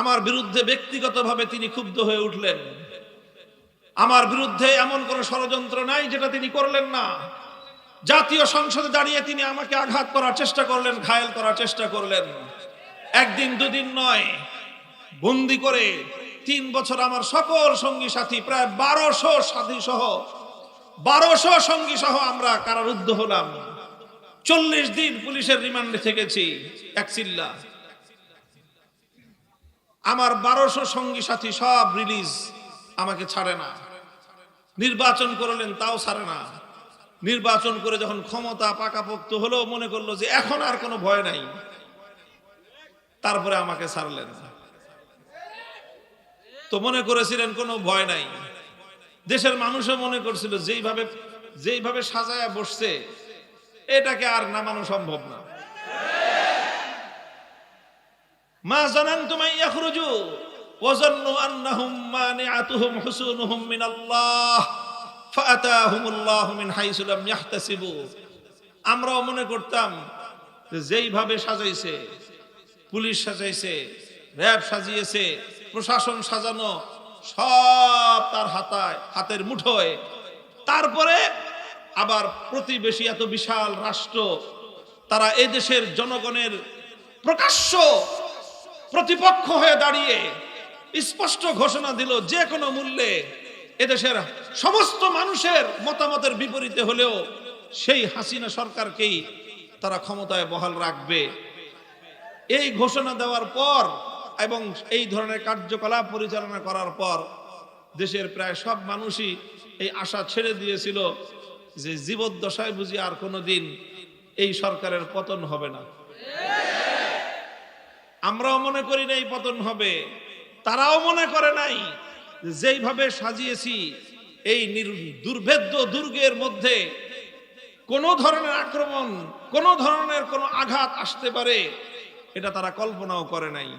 আমার বিরুদ্ধে ব্যক্তিগতভাবে তিনি ক্ষুব্ধ হয়ে উঠলেন। আমার বিরুদ্ধে এমন কোন ষড়যন্ত্র নাই যেটা তিনি করলেন না। জাতীয় সংসদে দাঁড়িয়ে তিনি আমাকে আঘাত করার চেষ্টা করলেন, ঘায়েল করার চেষ্টা করলেন। একদিন দুদিন নয়, বন্দি করে তিন বছর আমার সকল সঙ্গী সাথী, প্রায় বারোশো সাথী সহ, বারোশো সঙ্গী সহ আমরা কারারুদ্ধ হলাম। চল্লিশ দিন পুলিশের রিমান্ডে থেকেছি, এক চিল্লা আমার বারোশো সঙ্গী সাথী সব রিলিজ আমাকে ছাড়ে না। নির্বাচন করলেন তাও ছাড়ে না। নির্বাচন করে যখন ক্ষমতা পাকাপোক্ত হলো মনে করল যে এখন আর কোনো ভয় নাই। তারপরে আমাকে ছাড়লেন। তো মনে করেছিলেন কোনো ভয় নাই। দেশের মানুষও মনে করছিল যেইভাবে যেইভাবে সাজায়া বসছে, এটাকে আর নামানো সম্ভব না। মা লাম ইয়াহতাসিবু। আমরাও মনে করতাম যেইভাবে সাজাইছে, পুলিশ সাজাইছে, র্যাব সাজিয়েছে, প্রশাসন সাজানো, সব তার হাতায়, হাতের মুঠোয়। তারপরে আবার প্রতিবেশী এত বিশাল রাষ্ট্র, তারা এই দেশের জনগণের প্রকাশ্য প্রতিপক্ষ হয়ে দাঁড়িয়ে স্পষ্ট ঘোষণা দিল, যে কোনো মূল্যে এদেশের সমস্ত মানুষের মতামতের বিপরীতে হলেও সেই হাসিনা সরকারকেই তারা ক্ষমতায় বহাল রাখবে। এই ঘোষণা দেওয়ার পর এবং এই ধরনের কার্যকলাপ পরিচালনা করার পর দেশের প্রায় সব মানুষই এই আশা ছেড়ে দিয়েছিল যে জীবদ্দশায় বুঝি আর কোনোদিন এই সরকারের পতন হবে না। আমরাও মনে করি নাই পতন হবে। তারাও মনে করে নাই যেইভাবে সাজিয়েছি, এই দুর্ভেদ্য দুর্গের মধ্যে কোনো ধরনের আক্রমণ, কোনো ধরনের কোনো আঘাত আসতে পারে, এটা তারা কল্পনাও করে নাই।